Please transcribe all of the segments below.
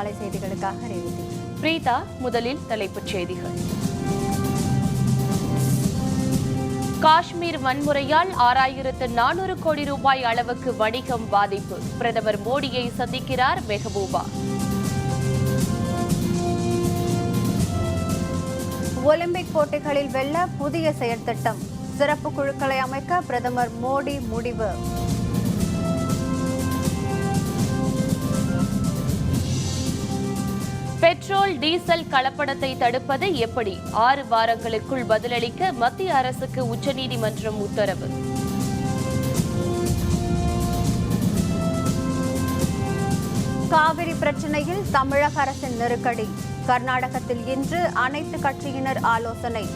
காலை செய்திகளுக்காக ரேவதி. பிரீதா முதலில் தலைப்புச் செய்திகள். காஷ்மீர் வன்முறையால் ஆறாயிரத்து நானூறு கோடி ரூபாய் அளவுக்கு வணிகம் பாதிப்பு. பிரதமர் மோடியை சந்திக்கிறார் மெஹபூபா. ஒலிம்பிக் போட்டிகளில் வெல்ல புதிய செயற்திட்டம். சிறப்பு குழுக்களை அமைக்க பிரதமர் மோடி முடிவு. பெட்ரோல் டீசல் கலப்படத்தை தடுப்பது எப்படி? ஆறு வாரங்களுக்குள் பதிலளிக்க மத்திய அரசுக்கு உச்சநீதிமன்றம் உத்தரவு. காவிரி பிரச்சனையில் தமிழக அரசின் நெருக்கடி. கர்நாடகத்தில் இன்று அனைத்து கட்சியினர் ஆலோசனை.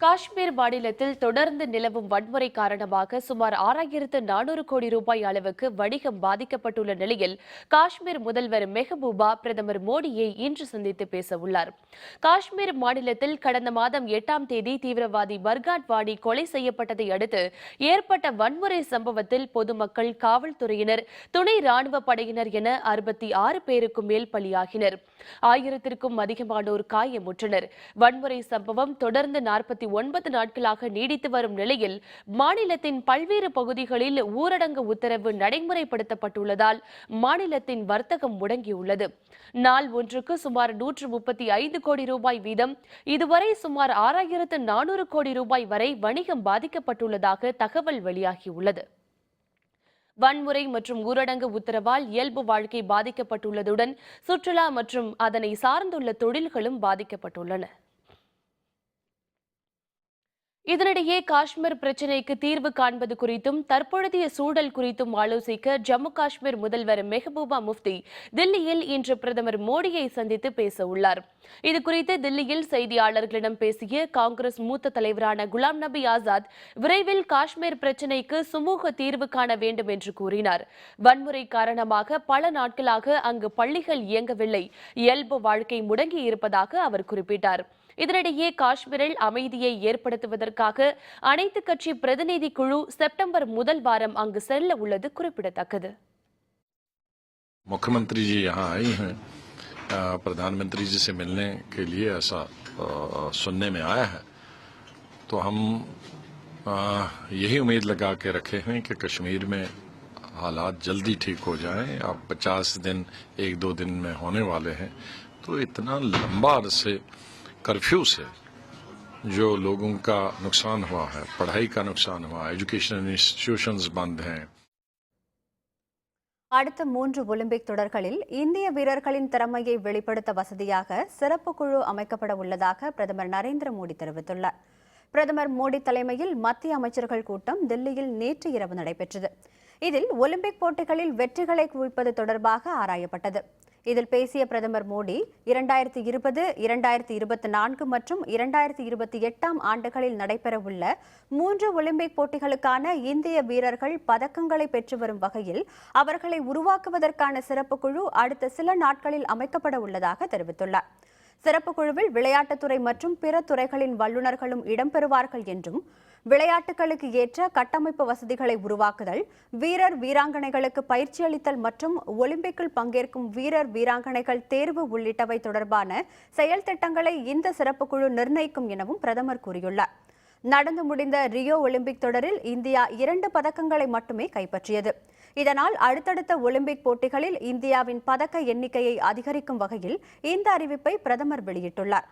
காஷ்மீர் மாநிலத்தில் தொடர்ந்து நிலவும் வன்முறை காரணமாக சுமார் ஆறாயிரத்து நானூறு கோடி ரூபாய் அளவுக்கு வணிகம் பாதிக்கப்பட்டுள்ள நிலையில் காஷ்மீர் முதல்வர் மெஹபூபா பிரதமர் மோடியை இன்று சந்தித்து பேச உள்ளார் காஷ்மீர் மாநிலத்தில் கடந்த மாதம் எட்டாம் தேதி தீவிரவாதி பர்காட் கொலை செய்யப்பட்டதை அடுத்து ஏற்பட்ட வன்முறை சம்பவத்தில் பொதுமக்கள் காவல்துறையினர் துணை ராணுவ படையினர் என அறுபத்தி ஆறு பேருக்கும் மேல் பலியாகினர். ஆயிரத்திற்கும் அதிகமானோர் காயமுற்றனர். வன்முறை சம்பவம் தொடர்ந்து நாற்பத்தி ஒன்பது நாட்களாக நீடித்து வரும் நிலையில் மாநிலத்தின் பல்வேறு பகுதிகளில் ஊரடங்கு உத்தரவு நடைமுறைப்படுத்தப்பட்டுள்ளதால் மாநிலத்தின் வர்த்தகம் முடங்கியுள்ளது. நாள் ஒன்றுக்கு சுமார் நூற்று முப்பத்தி ஐந்து கோடி ரூபாய் வீதம் இதுவரை சுமார் ஆறாயிரத்து நானூறு கோடி ரூபாய் வரை வணிகம் பாதிக்கப்பட்டுள்ளதாக தகவல் வெளியாகியுள்ளது. வன்முறை மற்றும் ஊரடங்கு உத்தரவால் இயல்பு வாழ்க்கை பாதிக்கப்பட்டுள்ளதுடன் சுற்றுலா மற்றும் அதனை சார்ந்துள்ள தொழில்களும் பாதிக்கப்பட்டுள்ளன. இதனிடையே காஷ்மீர் பிரச்சினைக்கு தீர்வு காண்பது குறித்தும் தற்பொழுதைய சூழல் குறித்தும் ஆலோசிக்க ஜம்மு காஷ்மீர் முதல்வர் மெஹபூபா முஃப்தி தில்லியில் இன்று பிரதமர் மோடியை சந்தித்து பேச உள்ளார். இதுகுறித்து தில்லியில் செய்தியாளர்களிடம் பேசிய காங்கிரஸ் மூத்த தலைவரான குலாம் நபி ஆசாத் விரைவில் காஷ்மீர் பிரச்சினைக்கு சுமூக தீர்வு காண வேண்டும் என்று கூறினார். வன்முறை காரணமாக பல நாட்களாக அங்கு பள்ளிகள் இயங்கவில்லை. இயல்பு வாழ்க்கை முடங்கி இருப்பதாக அவர் குறிப்பிட்டார். இதனிடையே காஷ்மீரில் அமைதியை ஏற்படுத்துவதற்காக அனைத்து கட்சி பிரதிநிதி குழு செப்டம்பர் முதல் வாரம் அங்கு செல்ல உள்ளது குறிப்பிடத்தக்கது मुख्यमंत्री जी यहाँ आई हैं अ, प्रधानमंत्री जी से मिलने के लिए ऐसा अ, सुनने में आया है तो हम अ, यही उम्मीद लगा के रखे हैं कि कश्मीर में हालात जल्दी ठीक हो जाएं अब 50 दिन एक दो दिन में होने वाले हैं तो इतना लंबा अरसे कर्फ्यू से जो लोगों का नुकसान हुआ है पढ़ाई का नुकसान हुआ एजुकेशन इंस्टीट्यूशंस बंद हैं அடுத்த மூன்று ஒலிம்பிக் தொடர்களில் இந்திய வீரர்களின் திறமையை வெளிப்படுத்த வசதியாக சிறப்பு குழு அமைக்கப்பட உள்ளதாக பிரதமர் நரேந்திர மோடி தெரிவித்துள்ளார் பிரதமர் மோடி தலைமையில் மத்திய அமைச்சர்கள் கூட்டம் தில்லியில் நேற்று இரவு நடைபெற்றது இதில் ஒலிம்பிக் போட்டிகளில் வெற்றிகளை குவிப்பது தொடர்பாக ஆராயப்பட்டது இதில் பேசிய பிரதமர் மோடி இரண்டாயிரத்தி இருபது இரண்டாயிரத்தி இருபத்தி நான்கு மற்றும் இரண்டாயிரத்தி இருபத்தி எட்டாம் ஆண்டுகளில் நடைபெறவுள்ள மூன்று ஒலிம்பிக் போட்டிகளுக்கான இந்திய வீரர்கள் பதக்கங்களை பெற்று வரும் வகையில் அவர்களை உருவாக்குவதற்கான சிறப்பு குழு அடுத்த சில நாட்களில் அமைக்கப்பட உள்ளதாக தெரிவித்துள்ளார். சிறப்பு குழுவில் விளையாட்டுத்துறை மற்றும் பிற துறைகளின் வல்லுநர்களும் இடம்பெறுவார்கள் என்றும் விளையாட்டுகளுக்கு ஏற்ற கட்டமைப்பு வசதிகளை உருவாக்குதல் வீரர் வீராங்கனைகளுக்கு பயிற்சி அளித்தல் மற்றும் ஒலிம்பிக்கில் பங்கேற்கும் வீரர் வீராங்கனைகள் தேர்வு உள்ளிட்டவை தொடர்பான செயல் திட்டங்களை இந்த சிறப்பு குழு நிர்ணயிக்கும் எனவும் பிரதமர் கூறியுள்ளார். நடந்து முடிந்த ரியோ ஒலிம்பிக் தொடரில் இந்தியா இரண்டு பதக்கங்களை மட்டுமே கைப்பற்றியது. இதனால் அடுத்தடுத்த ஒலிம்பிக் போட்டிகளில் இந்தியாவின் பதக்க எண்ணிக்கையை அதிகரிக்கும் வகையில் இந்த அறிவிப்பை பிரதமர் வெளியிட்டுள்ளார்.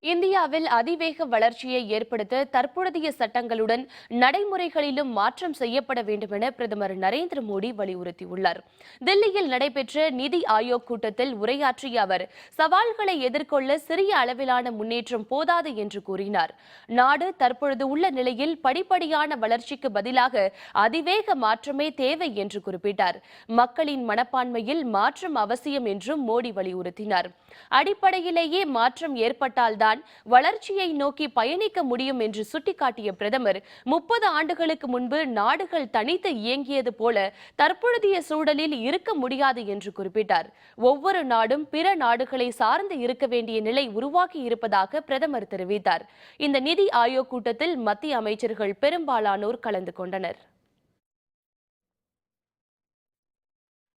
இந்தியாவில் அதிவேக வளர்ச்சியை ஏற்படுத்த தற்பொழுதைய சட்டங்களுடன் நடைமுறைகளிலும் மாற்றம் செய்யப்பட வேண்டும் என பிரதமர் நரேந்திர மோடி வலியுறுத்தியுள்ளார். தில்லியில் நடைபெற்ற நிதி ஆயோக் கூட்டத்தில் உரையாற்றிய அவர் சவால்களை எதிர்கொள்ள சிறிய அளவிலான முன்னேற்றம் போதாது என்று கூறினார். நாடு தற்பொழுது உள்ள நிலையில் படிப்படியான வளர்ச்சிக்கு பதிலாக அதிவேக மாற்றமே தேவை என்று குறிப்பிட்டார். மக்களின் மனப்பான்மையில் மாற்றம் அவசியம் என்றும் மோடி வலியுறுத்தினார். அடிப்படையிலேயே மாற்றம் ஏற்பட்டால்தான் தான் வளர்ச்சியை நோக்கி பயணிக்க முடியும் என்று சுட்டிக்காட்டிய பிரதமர் முப்பது ஆண்டுகளுக்கு முன்பு நாடுகள் தனித்து இயங்கியது போல தற்பொழுதைய சூழலில் இருக்க முடியாது என்று குறிப்பிட்டார். ஒவ்வொரு நாடும் பிற நாடுகளை சார்ந்து இருக்க வேண்டிய நிலை உருவாகி இருப்பதாக பிரதமர் தெரிவித்தார். இந்த நிதி ஆயோக் கூட்டத்தில் மத்திய அமைச்சர்கள் பெரும்பாலானோர் கலந்து கொண்டனர்.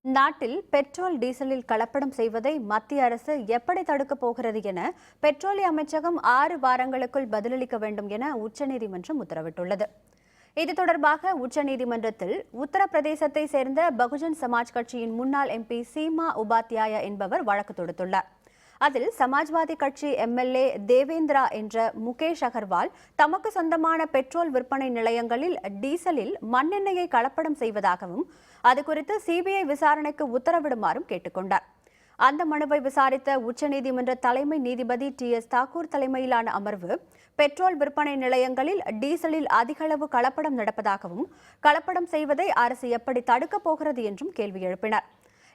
நாட்டில் பெட்ரோல் டீசலில் கலப்படம் செய்வதை மத்திய அரசு எப்படி தடுக்கப் போகிறது என பெட்ரோலிய அமைச்சகம் ஆறு வாரங்களுக்குள் பதிலளிக்க வேண்டும் என உச்சநீதிமன்றம் உத்தரவிட்டுள்ளது. இது தொடர்பாக உச்சநீதிமன்றத்தில் உத்தரப்பிரதேசத்தை சேர்ந்த பகுஜன் சமாஜ் கட்சியின் முன்னாள் எம்பி சீமா உபாத்யாயா என்பவர் வழக்கு தொடுத்துள்ளார். அதில் சமாஜ்வாதி கட்சி எம்எல்ஏ தேவேந்திரா என்ற முகேஷ் அகர்வால் தமக்கு சொந்தமான பெட்ரோல் விற்பனை நிலையங்களில் டீசலில் மண்ணெண்ணெயை கலப்படம் செய்வதாகவும் அது குறித்து சிபிஐ விசாரணைக்கு உத்தரவிடுமாறும் கேட்டுக்கொண்டார். அந்த மனுவை விசாரித்த உச்சநீதிமன்ற தலைமை நீதிபதி டி. எஸ். தாக்கூர் தலைமையிலான அமர்வு பெட்ரோல் விற்பனை நிலையங்களில் டீசலில் அதிகளவு கலப்படம் நடப்பதாகவும் கலப்படம் செய்வதை அரசு எப்படி தடுக்கப் போகிறது என்றும் கேள்வி எழுப்பினர்.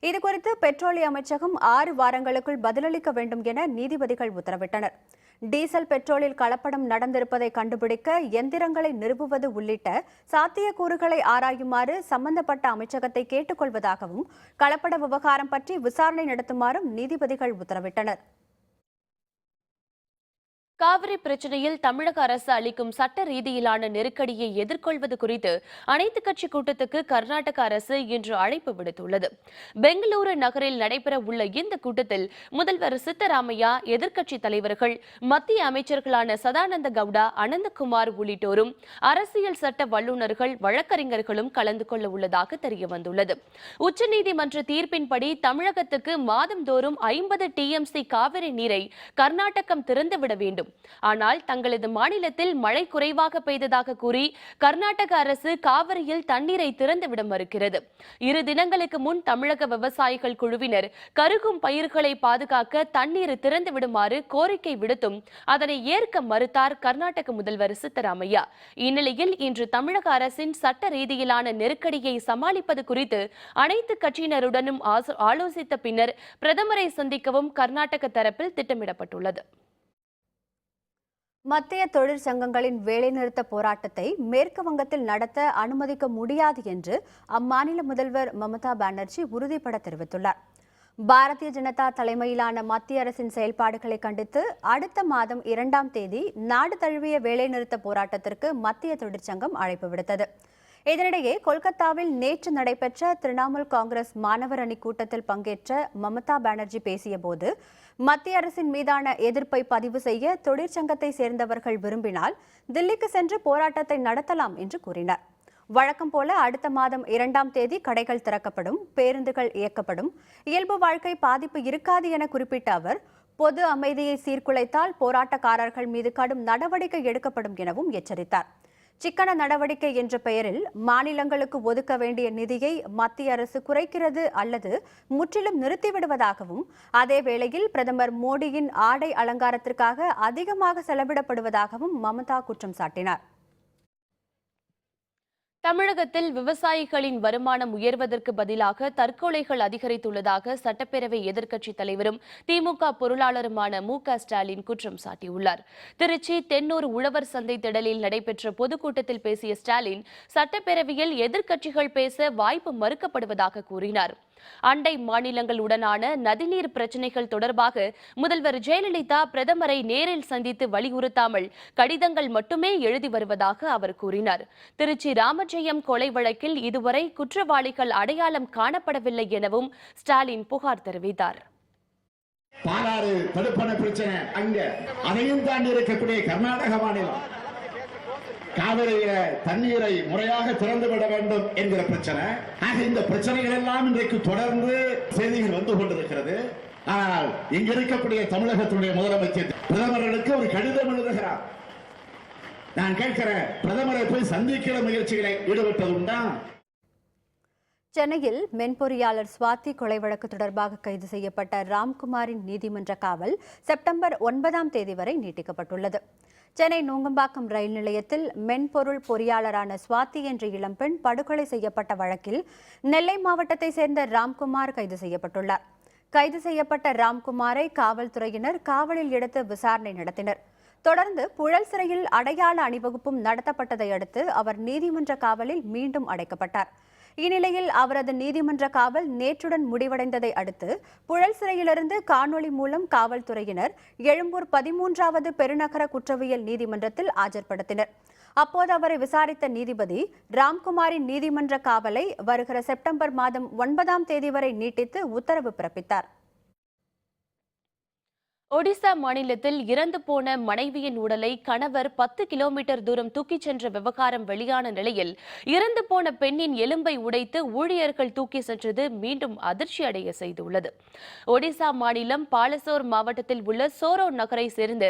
இதுகுறித்து பெட்ரோலிய அமைச்சகம் ஆறு வாரங்களுக்குள் பதிலளிக்க வேண்டும் என நீதிபதிகள் உத்தரவிட்டனர். டீசல் பெட்ரோலில் கலப்படம் நடந்திருப்பதை கண்டுபிடிக்க எந்திரங்களை நிறுவுவது உள்ளிட்ட சாத்தியக்கூறுகளை ஆராயுமாறு சம்பந்தப்பட்ட அமைச்சகத்தை கேட்டுக்கொள்வதாகவும் கலப்பட விவகாரம் பற்றி விசாரணை நடத்துமாறும் நீதிபதிகள் உத்தரவிட்டனர். காவிரி பிரச்சனையில் தமிழக அரசு அளிக்கும் சட்ட ரீதியிலான நெருக்கடியை எதிர்கொள்வது குறித்து அனைத்து கட்சி கூட்டத்துக்கு கர்நாடக அரசு இன்று அழைப்பு விடுத்துள்ளது. பெங்களூரு நகரில் நடைபெற உள்ள இந்த கூட்டத்தில் முதல்வர் சித்தராமையா எதிர்க்கட்சி தலைவர்கள் மத்திய அமைச்சர்களான சதானந்த கவுடா அனந்தகுமார் உள்ளிட்டோரும் அரசியல் சட்ட வல்லுநர்கள் வழக்கறிஞர்களும் கலந்து கொள்ள உள்ளதாக தெரிய வந்துள்ளது உச்சநீதிமன்ற தீர்ப்பின்படி தமிழகத்துக்கு மாதந்தோறும் ஐம்பது டிஎம்சி காவிரி நீரை கர்நாடகம் திறந்துவிட வேண்டும். ஆனால் தங்களது மாநிலத்தில் மழை குறைவாக பெய்ததாக கூறி கர்நாடக அரசு காவிரியில் தண்ணீரை திறந்துவிட மறுக்கிறது. இரு தினங்களுக்கு முன் தமிழக விவசாயிகள் குழுவினர் கருகும் பயிர்களை பாதுகாக்க தண்ணீர் திறந்து விடுமாறு கோரிக்கை விடுத்தும் அதனை ஏற்க மறுத்தார் கர்நாடக முதல்வர் சித்தராமையா. இந்நிலையில் இன்று தமிழக அரசின் சட்ட ரீதியிலான நெருக்கடியை சமாளிப்பது குறித்து அனைத்து கட்சியினருடனும் ஆலோசித்த பின்னர் பிரதமரை சந்திக்கவும் கர்நாடக தரப்பில் திட்டமிடப்பட்டுள்ளது. மத்திய தொழிற்சங்கங்களின் வேலைநிறுத்த போராட்டத்தை மேற்கு வங்கத்தில் நடத்த அனுமதிக்க முடியாது என்று அம்மாநில முதல்வர் மமதா பானர்ஜி உறுதிபட தெரிவித்துள்ளார். பாரதிய ஜனதா தலைமையிலான மத்திய அரசின் செயல்பாடுகளை கண்டித்து அடுத்த மாதம் இரண்டாம் தேதி நாடு தழுவிய வேலைநிறுத்த போராட்டத்திற்கு மத்திய தொழிற்சங்கம் அழைப்பு விடுத்தது. இதனிடையே கொல்கத்தாவில் நேற்று நடைபெற்ற திரிணாமுல் காங்கிரஸ் மாணவர் அணி கூட்டத்தில் பங்கேற்ற மமதா பானர்ஜி பேசியபோது மத்திய அரசின் மீதான எதிர்ப்பை பதிவு செய்ய தொழிற்சங்கத்தை சேர்ந்தவர்கள் விரும்பினால் தில்லிக்கு சென்று போராட்டத்தை நடத்தலாம் என்று கூறினார். வழக்கம் போல அடுத்த மாதம் இரண்டாம் தேதி கடைகள் திறக்கப்படும் பேருந்துகள் இயக்கப்படும் இயல்பு வாழ்க்கை பாதிப்பு இருக்காது என குறிப்பிட்ட அவர் பொது அமைதியை சீர்குலைத்தால் போராட்டக்காரர்கள் மீது கடும் நடவடிக்கை எடுக்கப்படும் எனவும் எச்சரித்தார். சிக்கன நடவடிக்கை என்ற பெயரில் மாநிலங்களுக்கு ஒதுக்க வேண்டிய நிதியை மத்திய அரசு குறைக்கிறது அல்லது முற்றிலும் நிறுத்திவிடுவதாகவும் அதே வேளையில் பிரதமர் மோடியின் ஆடை அலங்காரத்திற்காக அதிகமாக செலவிடப்படுவதாகவும் மமதா குற்றம் சாட்டினார். தமிழகத்தில் விவசாயிகளின் வருமானம் உயர்வதற்கு பதிலாக தற்கொலைகள் அதிகரித்துள்ளதாக சட்டப்பேரவை எதிர்க்கட்சித் தலைவரும் திமுக பொருளாளருமான மு க ஸ்டாலின் குற்றம் சாட்டியுள்ளார். திருச்சி தென்னூர் உழவர் சந்தை திடலில் நடைபெற்ற பொதுக்கூட்டத்தில் பேசிய ஸ்டாலின் சட்டப்பேரவையில் எதிர்க்கட்சிகள் பேச வாய்ப்பு மறுக்கப்படுவதாக கூறினார். அண்டை மாநிலங்களுடனான நதிநீர் பிரச்சினைகள் தொடர்பாக முதல்வர் ஜெயலலிதா பிரதமரை நேரில் சந்தித்து வலியுறுத்தாமல் கடிதங்கள் மட்டுமே எழுதி வருவதாக அவர் கூறினார். திருச்சி ராமஜெயம் கொலை வழக்கில் இதுவரை குற்றவாளிகள் அடையாளம் காணப்படவில்லை எனவும் ஸ்டாலின் புகார் தெரிவித்தார். பாலாறு தடுப்பணை பிரச்சனை அங்க. அதையும் தாண்டி இருக்கக்கூடிய கர்நாடக மாநிலம். காவிரியில தண்ணீரை முறையாக திறந்து விட வேண்டும் என்கிற பிரச்சனை. ஆக இந்த பிரச்சனைகள் எல்லாம் இன்றைக்கு தொடர்ந்து செய்திகள் வந்து கொண்டிருக்கிறது. ஆனால் இங்க இருக்கக்கூடிய தமிழகத்துடைய முதலமைச்சர் பிரதமர்களுக்கு ஒரு கடிதம் எழுதுகிறார். நான் கேட்கிறேன் பிரதமரை போய் சந்திக்கிற முயற்சிகளை ஈடுபட்டது உண்டா? சென்னையில் மென்பொறியாளர் சுவாதி கொலை வழக்கு தொடர்பாக கைது செய்யப்பட்ட ராம்குமாரின் நீதிமன்ற காவல் செப்டம்பர் ஒன்பதாம் தேதி வரை நீட்டிக்கப்பட்டுள்ளது. சென்னை நூங்கம்பாக்கம் ரயில் நிலையத்தில் மென்பொருள் பொறியாளரான சுவாதி என்ற இளம்பெண் படுகொலை செய்யப்பட்ட வழக்கில் நெல்லை மாவட்டத்தை சேர்ந்த ராம்குமார் கைது செய்யப்பட்டுள்ளார். கைது செய்யப்பட்ட ராம்குமாரை காவல்துறையினர் காவலில் எடுத்து விசாரணை நடத்தினர். தொடர்ந்து புழல் சிறையில் அடையாள அணிவகுப்பும் நடத்தப்பட்டதை அடுத்து அவர் நீதிமன்ற காவலில் மீண்டும் அடைக்கப்பட்டார். இந்நிலையில் அவரது நீதிமன்ற காவல் நேற்றுடன் முடிவடைந்ததை அடுத்து புழல் சிறையிலிருந்து காணொளி மூலம் காவல்துறையினர் எழும்பூர் பதிமூன்றாவது பெருநகர குற்றவியல் நீதிமன்றத்தில் ஆஜர்படுத்தினர். அப்போது அவரை விசாரித்த நீதிபதி ராம்குமாரின் நீதிமன்ற காவலை வருகிற செப்டம்பர் மாதம் ஒன்பதாம் தேதி வரை நீட்டித்து உத்தரவு பிறப்பித்தார். ஒடிசா மாநிலத்தில் இறந்து போன மனைவியின் உடலை கணவர் பத்து கிலோமீட்டர் தூரம் தூக்கிச் சென்ற விவகாரம் வெளியான நிலையில் இறந்து போன பெண்ணின் எலும்பை உடைத்து ஊழியர்கள் தூக்கி சென்றது மீண்டும் அதிர்ச்சி அடைய செய்துள்ளது. ஒடிசா மாநிலம் பாலசோர் மாவட்டத்தில் உள்ள சோரோ நகரை சேர்ந்த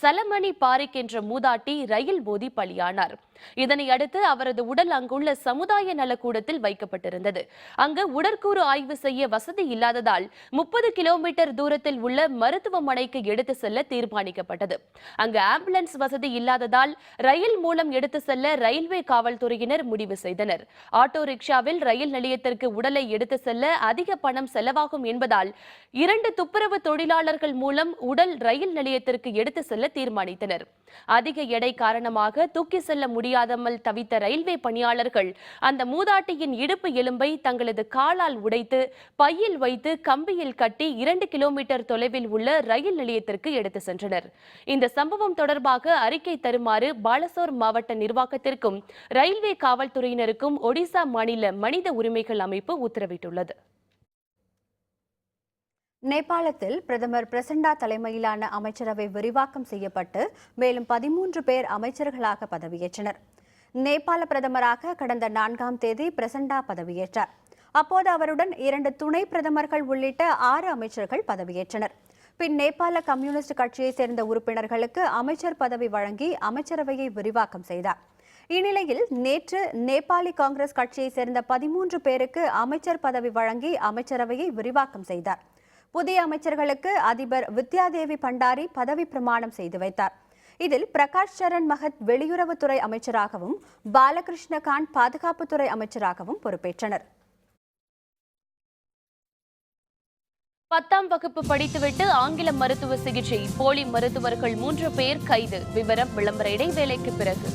சலமணி பாரிக் என்ற மூதாட்டி ரயில் மோதி பலியானார். இதனையடுத்து அவரது உடல் அங்குள்ள சமுதாய நலக்கூடத்தில் வைக்கப்பட்டிருந்தது. அங்கு உடற்கூறு ஆய்வு செய்ய வசதி இல்லாததால் முப்பது கிலோமீட்டர் தூரத்தில் உள்ள மருத்துவமனைக்கு எடுத்து செல்ல தீர்மானிக்கப்பட்டது. அங்கு ஆம்புலன்ஸ் வசதி இல்லாததால் ரயில் மூலம் எடுத்து செல்ல ரயில்வே காவல்துறையினர் முடிவு செய்தனர். ஆட்டோ ரிக்ஷாவில் ரயில் நிலையத்திற்கு உடலை எடுத்து செல்ல அதிக பணம் செலவாகும் என்பதால் இரண்டு துப்புரவு தொழிலாளர்கள் மூலம் உடல் ரயில் நிலையத்திற்கு எடுத்து செல்ல தீர்மானித்தனர். அதிக எடை காரணமாக தூக்கி செல்ல முடியாதமல் தவித்த ரயில்வே பணியாளர்கள் அந்த மூதாட்டியின் இடுப்பு எலும்பை தங்களது காலால் உடைத்து பையில் வைத்து கம்பியில் கட்டி இரண்டு கிலோமீட்டர் தொலைவில் உள்ள ரயில் நிலையத்திற்கு எடுத்து சென்றனர். இந்த சம்பவம் தொடர்பாக அறிக்கை தருமாறு பாலசோர் மாவட்ட நிர்வாகத்திற்கும் ரயில்வே காவல்துறையினருக்கும் ஒடிசா மாநில மனித உரிமைகள் அமைப்பு உத்தரவிட்டுள்ளது. நேபாளத்தில் பிரதமர் பிரசண்டா தலைமையிலான அமைச்சரவை விரிவாக்கம் செய்யப்பட்டு மேலும் பதிமூன்று பேர் அமைச்சர்களாக பதவியேற்றனர். நேபாள பிரதமராக கடந்த நான்காம் தேதி பிரசண்டா பதவியேற்றார். அப்போது அவருடன் இரண்டு துணை பிரதமர்கள் உள்ளிட்ட ஆறு அமைச்சர்கள் பதவியேற்றனர். பின் நேபாள கம்யூனிஸ்ட் கட்சியைச் சேர்ந்த உறுப்பினர்களுக்கு அமைச்சர் பதவி வழங்கி அமைச்சரவையை விரிவாக்கம் செய்தார். இந்நிலையில் நேற்று நேபாளி காங்கிரஸ் கட்சியைச் சேர்ந்த பதிமூன்று பேருக்கு அமைச்சர் பதவி வழங்கி அமைச்சரவையை விரிவாக்கம் செய்தார். புதிய அமைச்சர்களுக்கு அதிபர் வித்யாதேவி பண்டாரி பதவி பிரமாணம் செய்து வைத்தார். இதில் பிரகாஷ் சரண் மகத் வெளியுறவுத்துறை அமைச்சராகவும் பாலகிருஷ்ண கான் பாதுகாப்புத்துறை அமைச்சராகவும் பொறுப்பேற்றனர். பத்தாம் வகுப்பு படித்துவிட்டு ஆங்கில மருத்துவ சிகிச்சை போலி மருத்துவர்கள் மூன்று பேர் கைது. விவரம் விளம்பர இடைவேளைக்கு பிறகு.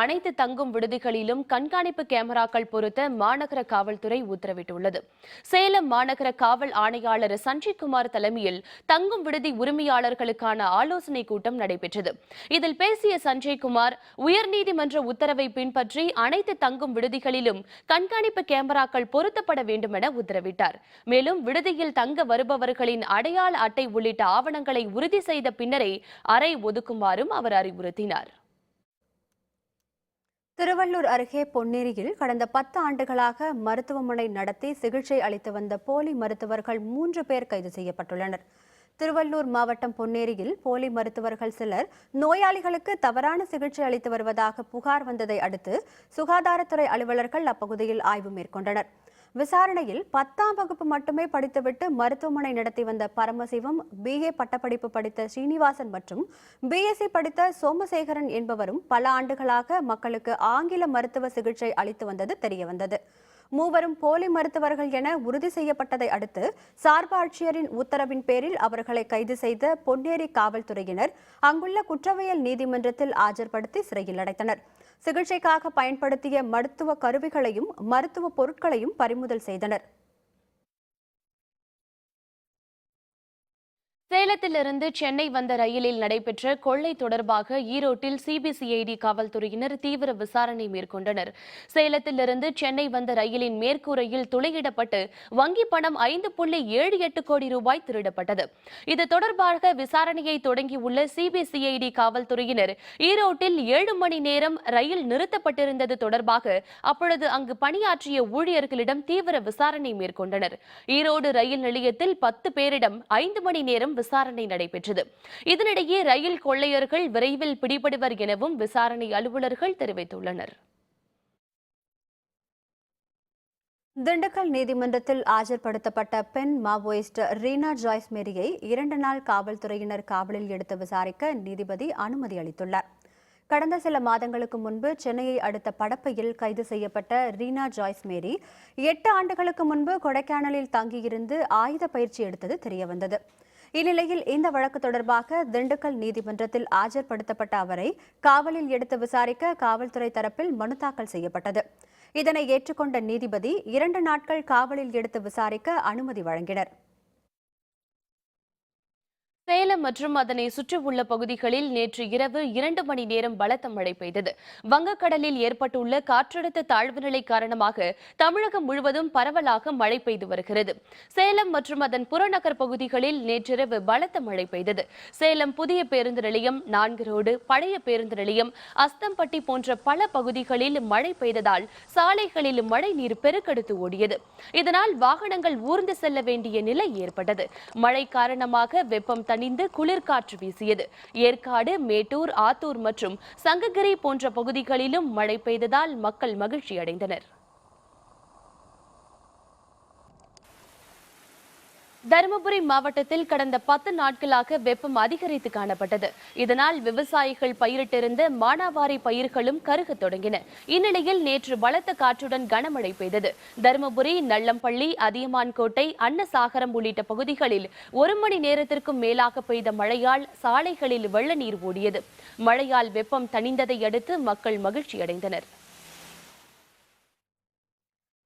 அனைத்து தங்கும் விடுதிகளிலும் கண்காணிப்பு கேமராக்கள் பொருத்த மாநகர காவல்துறை உத்தரவிட்டுள்ளது. சேலம் மாநகர காவல் ஆணையாளர் சஞ்சய் குமார் தலைமையில் தங்கும் விடுதி உரிமையாளர்களுக்கான ஆலோசனை கூட்டம் நடைபெற்றது. இதில் பேசிய சஞ்சய் குமார் உயர்நீதிமன்ற உத்தரவை பின்பற்றி அனைத்து தங்கும் விடுதிகளிலும் கண்காணிப்பு கேமராக்கள் பொருத்தப்பட வேண்டும் என உத்தரவிட்டார். மேலும் விடுதியில் தங்க வருபவர்களின் அடையாள அட்டை உள்ளிட்ட ஆவணங்களை உறுதி செய்த பின்னரே அறை ஒதுக்குமாறும் அவர் அறிவுறுத்தினார். திருவள்ளூர் அருகே பொன்னேரியில் கடந்த பத்து ஆண்டுகளாக மருத்துவமனை நடத்தி சிகிச்சை அளித்து வந்த போலி மருத்துவர்கள் மூன்று பேர் கைது செய்யப்பட்டுள்ளனர். திருவள்ளூர் மாவட்டம் பொன்னேரியில் போலி மருத்துவர்கள் சிலர் நோயாளிகளுக்கு தவறான சிகிச்சை அளித்து வருவதாக புகார் வந்ததை அடுத்து சுகாதாரத்துறை அலுவலர்கள் அப்பகுதியில் ஆய்வு மேற்கொண்டனர். விசாரணையில் பத்தாம் வகுப்பு மட்டுமே படித்துவிட்டு மருத்துவமனை நடத்தி வந்த பரமசிவம் பிஏ பட்டப்படிப்பு படித்த ஸ்ரீனிவாசன் மற்றும் பிஎஸ்சி படித்த சோமசேகரன் என்பவரும் பல ஆண்டுகளாக மக்களுக்கு ஆங்கில மருத்துவ சிகிச்சை அளித்து வந்தது தெரியவந்தது மூவரும் போலி மருத்துவர்கள் என உறுதி செய்யப்பட்டதை அடுத்து சார்பு ஆட்சியரின் உத்தரவின் பேரில் அவர்களை கைது செய்த பொன்னேரி காவல்துறையினர் அங்குள்ள குற்றவியல் நீதிமன்றத்தில் ஆஜர்படுத்தி சிறையில் அடைத்தனர். சிகிச்சைக்காக பயன்படுத்திய மருத்துவ கருவிகளையும் மருத்துவ பொருட்களையும் பறிமுதல் செய்தனர். சேலத்திலிருந்து சென்னை வந்த ரயிலில் நடைபெற்ற கொள்ளை தொடர்பாக ஈரோட்டில் சிபிசிஐடி காவல்துறையினர் தீவிர விசாரணை மேற்கொண்டனர். சேலத்திலிருந்து சென்னை வந்த ரயிலின் மேற்கூரையில் துளையிடப்பட்டு வங்கி பணம் ஐந்து புள்ளி ஏழு எட்டு கோடி ரூபாய் திருடப்பட்டது. இது தொடர்பாக விசாரணையை தொடங்கியுள்ள சிபிசிஐடி காவல்துறையினர் ஈரோட்டில் ஏழு மணி நேரம் ரயில் நிறுத்தப்பட்டிருந்தது தொடர்பாக அப்பொழுது அங்கு பணியாற்றிய ஊழியர்களிடம் தீவிர விசாரணை மேற்கொண்டனர். ஈரோடு ரயில் நிலையத்தில் பத்து பேரிடம் ஐந்து மணி நேரம் விசாரணை நடைபெற்றது. இதனிடையே ரயில் கொள்ளையர்கள் விரைவில் பிடிபடுவர் எனவும் விசாரணை அலுவலர்கள் தெரிவித்துள்ளனர். திண்டுக்கல் நீதிமன்றத்தில் ஆஜர்படுத்தப்பட்ட பெண் மாவோயிஸ்ட் ரீனா ஜாய்ஸ் மேரியை இரண்டு நாள் காவல்துறையினர் காவலில் எடுத்து விசாரிக்க நீதிபதி அனுமதி அளித்துள்ளார். கடந்த சில மாதங்களுக்கு முன்பு சென்னையை அடுத்த படப்பையில் கைது செய்யப்பட்ட ரீனா ஜாய்ஸ் மேரி எட்டு ஆண்டுகளுக்கு முன்பு கொடைக்கானலில் தங்கியிருந்து ஆயுத பயிற்சி எடுத்தது தெரியவந்தது. இந்நிலையில் இந்த வழக்கு தொடர்பாக திண்டுக்கல் நீதிமன்றத்தில் ஆஜர்படுத்தப்பட்ட அவரை காவலில் எடுத்து விசாரிக்க காவல்துறை தரப்பில் மனு தாக்கல் செய்யப்பட்டது. இதனை ஏற்றுக்கொண்ட நீதிபதி இரண்டு நாட்கள் காவலில் எடுத்து விசாரிக்க அனுமதி வழங்கினர். சேலம் மற்றும் அதனை சுற்றியுள்ள பகுதிகளில் நேற்று இரவு இரண்டு மணி நேரம் பலத்த மழை பெய்தது. வங்கக்கடலில் ஏற்பட்டுள்ள காற்றழுத்த தாழ்வு நிலை காரணமாக தமிழகம் முழுவதும் பரவலாக மழை பெய்து வருகிறது. சேலம் மற்றும் அதன் புறநகர் பகுதிகளில் நேற்றிரவு பலத்த மழை பெய்தது. சேலம் புதிய பேருந்து நிலையம் நான்கு ரோடு பழைய பேருந்து நிலையம் அஸ்தம்பட்டி போன்ற பல பகுதிகளில் மழை பெய்ததால் சாலைகளில் மழை நீர் பெருக்கெடுத்து ஓடியது. இதனால் வாகனங்கள் ஊர்ந்து செல்ல வேண்டிய நிலை ஏற்பட்டது. மழை காரணமாக வெப்பம் தணிந்து குளிர்காற்று வீசியது. ஏற்காடு மேட்டூர் ஆத்தூர் மற்றும் சங்ககிரி போன்ற பகுதிகளிலும் மழை பெய்ததால் மக்கள் மகிழ்ச்சி அடைந்தனர் தருமபுரி மாவட்டத்தில் கடந்த பத்து நாட்களாக வெப்பம் அதிகரித்து காணப்பட்டது. இதனால் விவசாயிகள் பயிரிட்டிருந்த மானாவாரி பயிர்களும் கருகத் தொடங்கின. இந்நிலையில் நேற்று பலத்த காற்றுடன் கனமழை பெய்தது. தருமபுரி நள்ளம்பள்ளி அதியமான்கோட்டை அன்னசாகரம் உள்ளிட்ட பகுதிகளில் ஒரு மணி நேரத்திற்கும் மேலாக பெய்த மழையால் சாலைகளில் வெள்ள நீர் ஓடியது. மழையால் வெப்பம் தணிந்ததை அடுத்து மக்கள் மகிழ்ச்சியடைந்தனர்.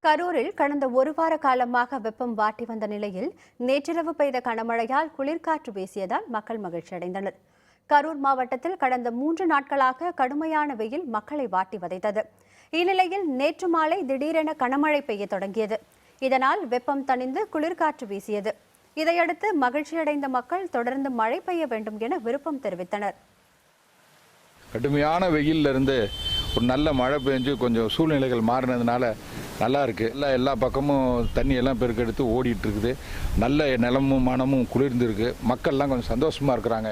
கரூரில் கடந்த ஒரு வார காலமாக வெப்பம் வாட்டி வந்த நிலையில் நேற்றிரவு பெய்த கனமழையால் குளிர்காற்று வீசியதால் மக்கள் மகிழ்ச்சியடைந்தனர் கரூர் மாவட்டத்தில் கடந்த மூன்று நாட்களாக கடுமையான வெயில் மக்களை வாட்டி வதைத்தது. இந்நிலையில் நேற்று மாலை திடீரென கனமழை பெய்ய தொடங்கியது. இதனால் வெப்பம் தணிந்து குளிர்காற்று வீசியது. இதையடுத்து மகிழ்ச்சியடைந்த மக்கள் தொடர்ந்து மழை பெய்ய வேண்டும் என விருப்பம் தெரிவித்தனர். கடுமையான வெயிலிருந்து ஒரு நல்ல மழை பெஞ்சு கொஞ்சம் சூழ்நிலைகள் மாறினதுனால நல்லா இருக்கு எல்லாம் எல்லா பக்கமும் தண்ணி எல்லாம் பெருக்கெடுத்து ஓடிட்டு இருக்குது நல்ல நிலமும் மனமும் குளிர்ந்துருக்கு. மக்கள்லாம் கொஞ்சம் சந்தோஷமா இருக்கிறாங்க.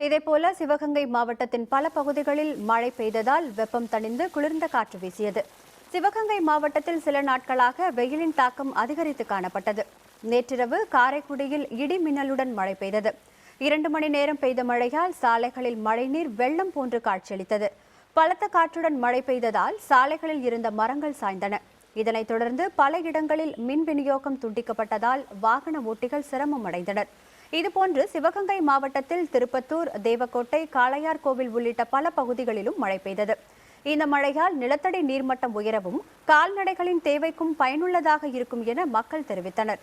இதேபோல சிவகங்கை மாவட்டத்தின் பல பகுதிகளில் மழை பெய்ததால் வெப்பம் தணிந்து குளிர்ந்த காற்று வீசியது. சிவகங்கை மாவட்டத்தில் சில நாட்களாக வெயிலின் தாக்கம் அதிகரித்து காணப்பட்டது. நேற்றிரவு காரைக்குடியில் இடி மின்னலுடன் மழை பெய்தது. இரண்டு மணி நேரம் பெய்த மழையால் சாலைகளில் மழைநீர் வெள்ளம் போன்று காட்சியளித்தது. பலத்த காற்றுடன் மழை பெய்ததால் சாலைகளில் இருந்த மரங்கள் சாய்ந்தன. இதனைத் தொடர்ந்து பல இடங்களில் மின் விநியோகம் துண்டிக்கப்பட்டதால் வாகன ஓட்டிகள் சிரமம் அடைந்தனர். இதுபோன்று சிவகங்கை மாவட்டத்தில் திருப்பத்தூர் தேவக்கோட்டை காளையார் கோவில் உள்ளிட்ட பல பகுதிகளிலும் மழை பெய்தது. இந்த மழையால் நிலத்தடி நீர்மட்டம் உயரவும் கால்நடைகளின் தேவைக்கும் பயனுள்ளதாக இருக்கும் என மக்கள் தெரிவித்தனர்.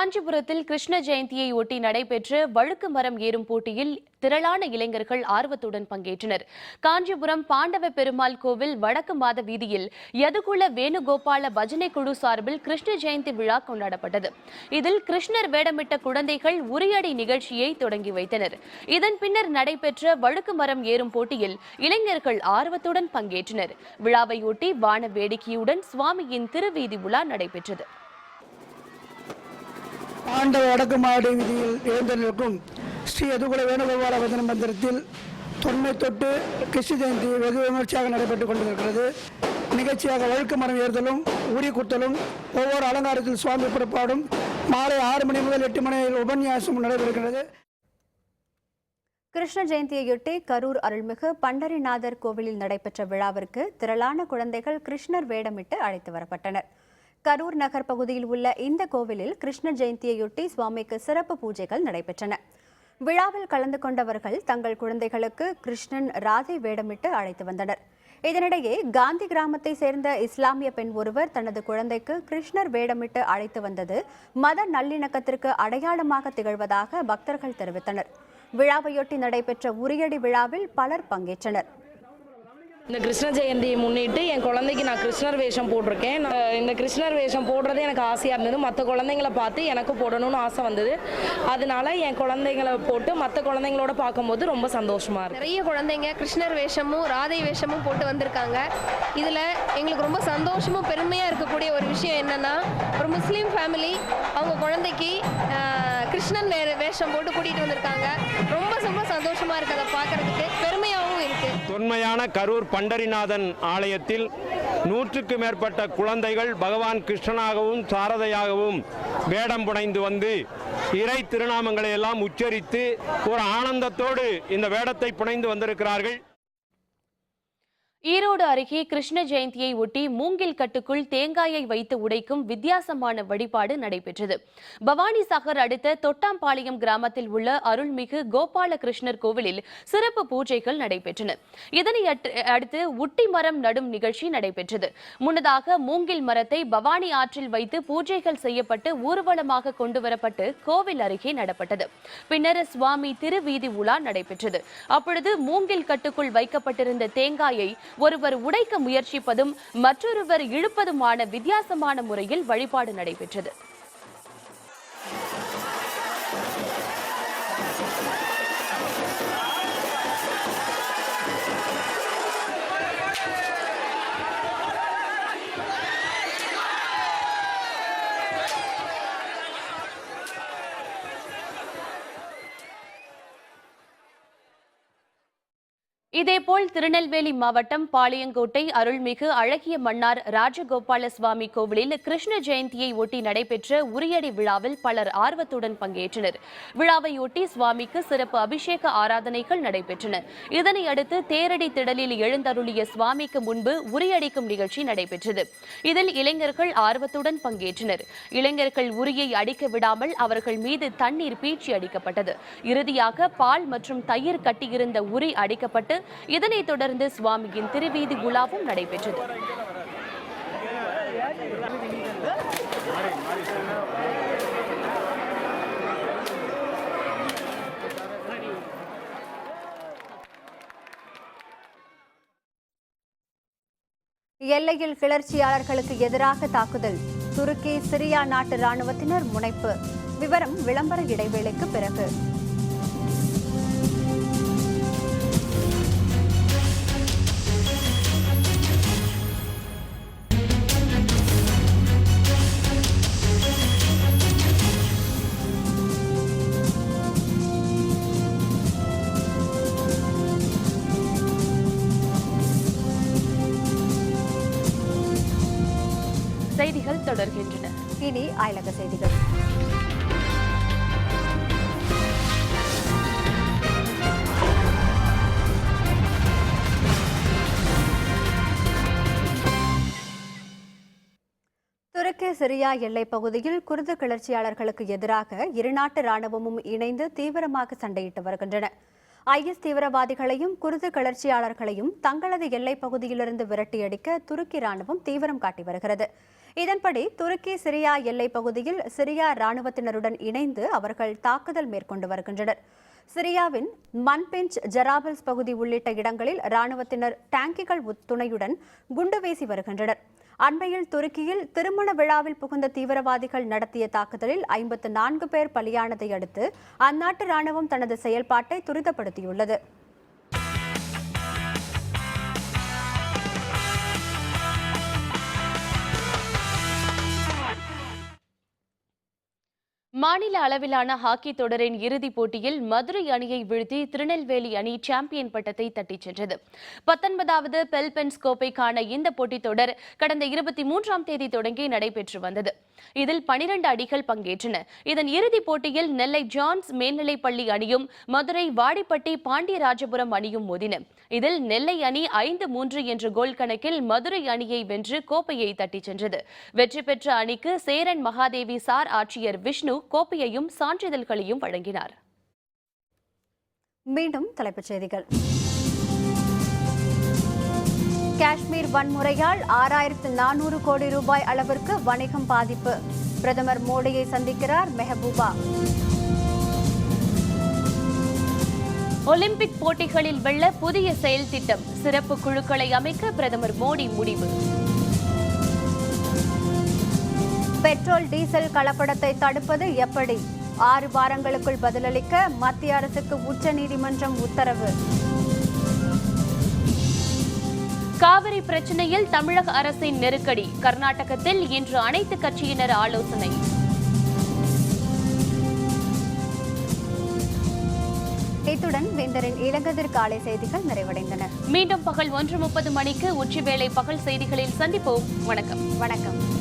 காஞ்சிபுரத்தில் கிருஷ்ண ஜெயந்தியை ஒட்டி நடைபெற்ற வழுக்கு மரம் ஏறும் போட்டியில் திரளான இளைஞர்கள் ஆர்வத்துடன் பங்கேற்றனர். காஞ்சிபுரம் பாண்டவ பெருமாள் கோவில் வடக்கு மாத வீதியில் யதுகுல வேணுகோபால பஜனை குழு சார்பில் கிருஷ்ண ஜெயந்தி விழா கொண்டாடப்பட்டது. இதில் கிருஷ்ணர் வேடமிட்ட குழந்தைகள் உரியடி நிகழ்ச்சியை தொடங்கி வைத்தனர். இதன் பின்னர் நடைபெற்ற வழுக்கு மரம் ஏறும் போட்டியில் இளைஞர்கள் ஆர்வத்துடன் பங்கேற்றனர். விழாவையொட்டி வான வேடிக்கையுடன் சுவாமியின் திருவீதி உலா நடைபெற்றது. ஆண்டவ வடக்கு விதியில் எழுந்து நிற்கும் ஸ்ரீ எதுகுல வேணுகோபால வதன மந்திரத்தில் தொன்மை தொட்டு கிருஷ்ண ஜெயந்தி வெகு விமர்சையாக நடைபெற்றுக் கொண்டிருக்கிறது. நிகழ்ச்சியாக வழுக்கு மரம் ஏறுதலும் உரி குத்தலும் ஒவ்வொரு அலங்காரத்தில் சுவாமி புறப்பாடும் மாலை ஆறு மணி முதல் எட்டு மணி உபன்யாசம் நடைபெறுகிறது. கிருஷ்ண ஜெயந்தியையொட்டி கரூர் அருள்மிகு பண்டரிநாதர் கோவிலில் நடைபெற்ற விழாவிற்கு திரளான குழந்தைகள் கிருஷ்ணர் வேடமிட்டு அழைத்து வரப்பட்டனர். கரூர் நகர் பகுதியில் உள்ள இந்த கோவிலில் கிருஷ்ண ஜெயந்தியையொட்டி சுவாமிக்கு சிறப்பு பூஜைகள் நடைபெற்றன. விழாவில் கலந்து கொண்டவர்கள் தங்கள் குழந்தைகளுக்கு கிருஷ்ணன் ராதை வேடமிட்டு அழைத்து வந்தனர். இதனிடையே காந்தி கிராமத்தை சேர்ந்த இஸ்லாமிய பெண் ஒருவர் தனது குழந்தைக்கு கிருஷ்ணர் வேடமிட்டு அழைத்து வந்தது மத நல்லிணக்கத்திற்கு அடையாளமாக திகழ்வதாக பக்தர்கள் தெரிவித்தனர். விழாவையொட்டி நடைபெற்ற உரியடி விழாவில் பலர் பங்கேற்றனர். இந்த கிருஷ்ண ஜெயந்தியை முன்னிட்டு என் குழந்தைக்கு நான் கிருஷ்ணர் வேஷம் போட்டிருக்கேன். இந்த கிருஷ்ணர் வேஷம் போடுறது எனக்கு ஆசையாக இருந்தது. மற்ற குழந்தைங்களை பார்த்து எனக்கும் போடணும்னு ஆசை வந்தது. அதனால என் குழந்தைங்களை போட்டு மற்ற குழந்தைங்களோட பார்க்கும்போது ரொம்ப சந்தோஷமாக இருக்கு. நிறைய குழந்தைங்க கிருஷ்ணர் வேஷமும் ராதை வேஷமும் போட்டு வந்திருக்காங்க. இதில் எங்களுக்கு ரொம்ப சந்தோஷமும் பெருமையாக இருக்கக்கூடிய ஒரு விஷயம் என்னன்னா ஒரு முஸ்லீம் ஃபேமிலி அவங்க குழந்தைக்கு கிருஷ்ணன் வேஷம் போட்டு கூட்டிகிட்டு வந்திருக்காங்க. ரொம்ப ரொம்ப சந்தோஷமாக இருக்குது அதை பார்க்கறதுக்கு. பெருமையாக தொன்மையான கரூர் பண்டரிநாதன் ஆலயத்தில் நூற்றுக்கு மேற்பட்ட குழந்தைகள் பகவான் கிருஷ்ணனாகவும் சாரதையாகவும் வேடம் புனைந்து வந்து இறை திருநாமங்களை எல்லாம் உச்சரித்து ஒரு ஆனந்தத்தோடு இந்த வேடத்தை புனைந்து வந்திருக்கிறார்கள். ஈரோடு அருகே கிருஷ்ண ஜெயந்தியை ஒட்டி மூங்கில் கட்டுக்குள் தேங்காயை வைத்து உடைக்கும் வித்தியாசமான வழிபாடு நடைபெற்றது. பவானி சாகர் அடுத்த தொட்டாம்பாளையம் கிராமத்தில் உள்ள அருள்மிகு கோபால கிருஷ்ணர் கோவிலில் சிறப்பு பூஜைகள் நடைபெற்றன. இதனை அடுத்து உட்டி மரம் நடும் நிகழ்ச்சி நடைபெற்றது. முன்னதாக மூங்கில் மரத்தை பவானி ஆற்றில் வைத்து பூஜைகள் செய்யப்பட்டு ஊர்வலமாக கொண்டுவரப்பட்டு கோவில் அருகே நடப்பட்டது. பின்னர் சுவாமி திருவீதி உலா நடைபெற்றது. அப்பொழுது மூங்கில் கட்டுக்குள் வைக்கப்பட்டிருந்த தேங்காயை ஒருவர் உடைக்க முயற்சிப்பதும் மற்றொருவர் இழுப்பதுமான வித்தியாசமான முறையில் வழிபாடு நடைபெற்றது. இதேபோல் திருநெல்வேலி மாவட்டம் பாளையங்கோட்டை அருள்மிகு அழகிய மன்னார் ராஜகோபால சுவாமி கோவிலில் கிருஷ்ண ஜெயந்தியை ஒட்டி நடைபெற்ற உரியடி விழாவில் பலர் ஆர்வத்துடன் பங்கேற்றனர். விழாவையொட்டி சுவாமிக்கு சிறப்பு அபிஷேக ஆராதனைகள் நடைபெற்றன. இதனையடுத்து தேரடி திடலில் எழுந்தருளிய சுவாமிக்கு முன்பு உரியடிக்கும் நிகழ்ச்சி நடைபெற்றது. இதில் இளைஞர்கள் ஆர்வத்துடன் பங்கேற்றனர். இளைஞர்கள் உரியை அடிக்க விடாமல் அவர்கள் மீது தண்ணீர் பீச்சி அடிக்கப்பட்டது. இறுதியாக பால் மற்றும் தயிர் கட்டியிருந்த உரி அடிக்கப்பட்டு இதனைத் தொடர்ந்து சுவாமியின் திருவீதி உலாவும் நடைபெற்றது. எல்லையில் கிளர்ச்சியாளர்களுக்கு எதிராக தாக்குதல். துருக்கி சிரியா நாட்டு ராணுவத்தினர் முனைப்பு. விவரம் விளம்பர இடைவேளைக்கு பிறகு. செய்திகள் துருக்கி சிரியா எல்லைப் பகுதியில் குர்து கிளர்ச்சியாளர்களுக்கு எதிராக இருநாட்டு ராணுவமும் இணைந்து தீவிரமாக சண்டையிட்டு வருகின்றன. ஐஎஸ் தீவிரவாதிகளையும் குர்து கிளர்ச்சியாளர்களையும் தங்களது எல்லைப் பகுதியிலிருந்து விரட்டியடிக்க துருக்கி ராணுவம் தீவிரம் காட்டி வருகிறது. இதன்படி துருக்கி சிரியா எல்லைப் பகுதியில் சிரியா ராணுவத்தினருடன் இணைந்து அவர்கள் தாக்குதல் மேற்கொண்டு வருகின்றனர். சிரியாவின் மன்பெஞ்ச் ஜெராபல்ஸ் பகுதி உள்ளிட்ட இடங்களில் ராணுவத்தினர் டேங்கிகள் துணையுடன் குண்டு வீசி வருகின்றனர். அண்மையில் துருக்கியில் திருமண விழாவில் புகுந்த தீவிரவாதிகள் நடத்திய தாக்குதலில் ஐம்பத்து நான்கு பேர் பலியானதை அடுத்து அந்நாட்டு ராணுவம் தனது செயல்பாட்டை துரிதப்படுத்தியுள்ளது. மாநில அளவிலான ஹாக்கி தொடரின் இறுதிப் போட்டியில் மதுரை அணியை வீழ்த்தி திருநெல்வேலி அணி சாம்பியன் பட்டத்தை தட்டிச் சென்றது. பத்தொன்பதாவது பெல்பென்ஸ் கோப்பைக்கான இந்த போட்டித் தொடர் கடந்த இருபத்தி மூன்றாம் தேதி தொடங்கி நடைபெற்று வந்தது. இதில் பனிரண்டு அணிகள் பங்கேற்றன. இதன் இறுதிப் போட்டியில் நெல்லை ஜான்ஸ் மேல்நிலைப்பள்ளி அணியும் மதுரை வாடிப்பட்டி பாண்டியராஜபுரம் அணியும் மோதின. இதில் நெல்லை அணி ஐந்து மூன்று என்ற கோல் கணக்கில் மதுரை அணியை வென்று கோப்பையை தட்டிச் சென்றது. வெற்றி பெற்ற அணிக்கு சேரன் மகாதேவி சார் ஆட்சியர் விஷ்ணு கோப்பையையும் சான்றிதழ்களையும் வழங்கினார். மீண்டும் தலைப்புச் செய்திகள். காஷ்மீர் வன்முறையால் ஆறாயிரத்து நானூறு கோடி ரூபாய் அளவிற்கு வணிகம் பாதிப்பு. பிரதமர் மோடியை சந்திக்கிறார் மெஹபூபா. ஒலிம்பிக் போட்டிகளில் வெல்ல புதிய செயல் திட்டம். சிறப்பு குழுக்களை அமைக்க பிரதமர் மோடி முடிவு. பெட்ரோல் டீசல் கலப்படத்தை தடுப்பது எப்படி? ஆறு வாரங்களுக்குள் பதிலளிக்க மத்திய அரசுக்கு உச்சநீதிமன்றம் உத்தரவு. காவிரி பிரச்சனையில் தமிழக அரசின் நெருக்கடி கர்நாடகத்தில் இன்று அனைத்து கட்சியினர் ஆலோசனை. இத்துடன் வேந்தரின் இளங்கதிர் காலை செய்திகள் நிறைவடைந்தன. மீண்டும் பகல் ஒன்று முப்பது மணிக்கு உச்சிவேளை பகல் செய்திகளில் சந்திப்போம். வணக்கம். வணக்கம்.